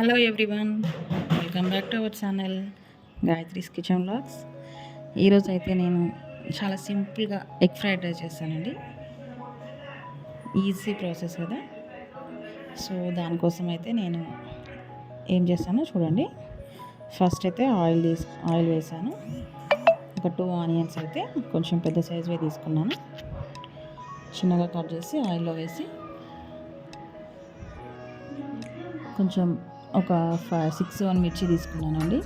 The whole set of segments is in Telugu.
Hello everyone welcome back to our channel Gayatri's kitchen blogs ఈరోజు అయితే నేను చాలా సింపుల్గా ఎగ్ ఫ్రైడ్ రైస్ చేస్తానండి. ఈజీ ప్రాసెస్ కదా. సో దానికోసం అయితే నేను ఏం చేస్తానో చూడండి. ఫస్ట్ అయితే ఆయిల్ తీసు ఆయిల్ వేసాను. ఒక టూ ఆనియన్స్ అయితే కొంచెం పెద్ద సైజువే తీసుకున్నాను. చిన్నగా కట్ చేసి ఆయిల్లో వేసి కొంచెం ఒక ఫైవ్ సిక్స్ వన్ మిర్చి తీసుకున్నానండి.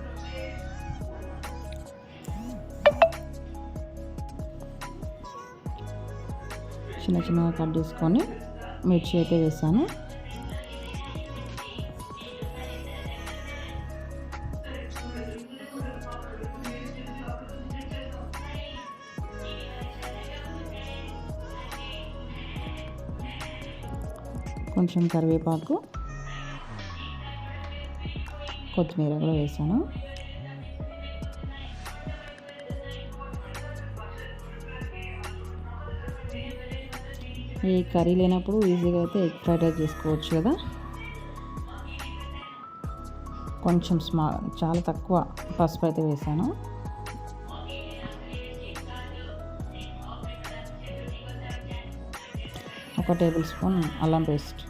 చిన్న చిన్నగా కట్ చేసుకొని మిర్చి అయితే వేసాను. కొంచెం కరివేపాకు కొత్తిమీర కూడా వేసాను. ఈ కర్రీ లేనప్పుడు ఈజీగా అయితే ఎగ్ ఫ్రైడ్ రైస్ చేసుకోవచ్చు కదా. కొంచెం స్మా చాలా తక్కువ పసుపు అయితే వేసాను. ఒక టేబుల్ స్పూన్ అల్లం పేస్ట్.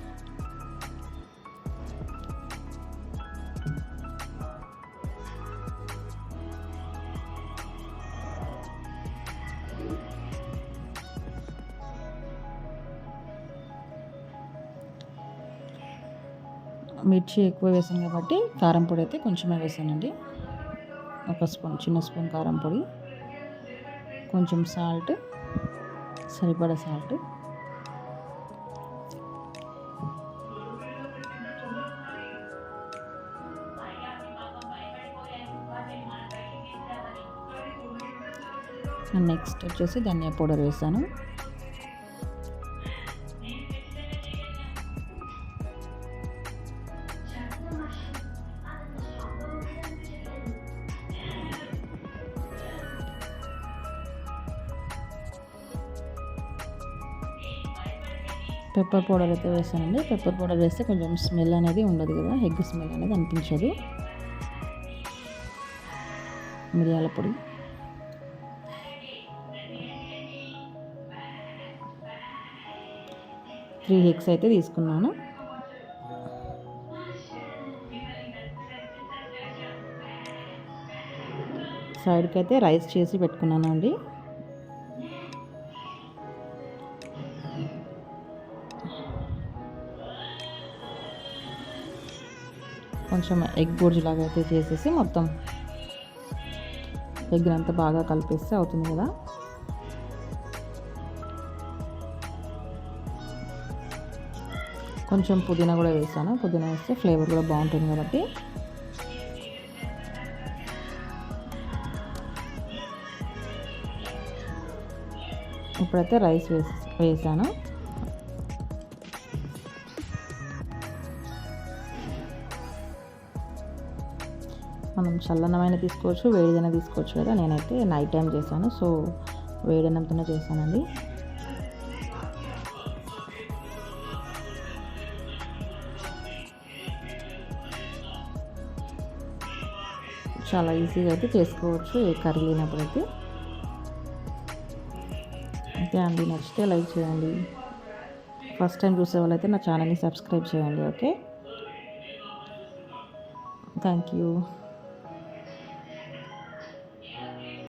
మిర్చి ఎక్కువ వేసాను కాబట్టి కారం పొడి అయితే కొంచెమే వేసానండి. ఒక స్పూన్ చిన్న స్పూన్ కారం పొడి కొంచెం సాల్ట్ సరిపడా సాల్ట్. నెక్స్ట్ వచ్చేసి ధనియా పౌడర్ వేసాను. పెప్పర్ పౌడర్ అయితే వేసానండి. పెప్పర్ పౌడర్ వేస్తే కొంచెం స్మెల్ అనేది ఉండదు కదా ఎగ్ స్మెల్ అనేది అనిపించదు. మిరియాల పొడి. త్రీ ఎగ్స్ అయితే తీసుకున్నాను. సైడ్కి అయితే రైస్ చేసి పెట్టుకున్నాను అండి కొంచెం ఎగ్ బుర్జులాగా అయితే చేసేసి మొత్తం ఎగ్ అంతా బాగా కలిపేస్తే అవుతుంది కదా. కొంచెం పుదీనా కూడా వేసాను. పుదీనా వేస్తే ఫ్లేవర్ కూడా బాగుంటుంది కాబట్టి. ఇప్పుడైతే రైస్ వేసి వేసాను. మనం చల్లనమైన తీసుకోవచ్చు వేడిదైనా తీసుకోవచ్చు కదా. నేనైతే నైట్ టైం చేశాను సో వేడినంతనే చేశానండి. చాలా ఈజీగా అయితే చేసుకోవచ్చు ఏ కర్రీ లేనప్పుడైతే. అంతే అండి నచ్చితే లైక్ చేయండి. ఫస్ట్ టైం చూసే వాళ్ళైతే నా ఛానల్ని సబ్స్క్రైబ్ చేయండి ఓకే. Thank you.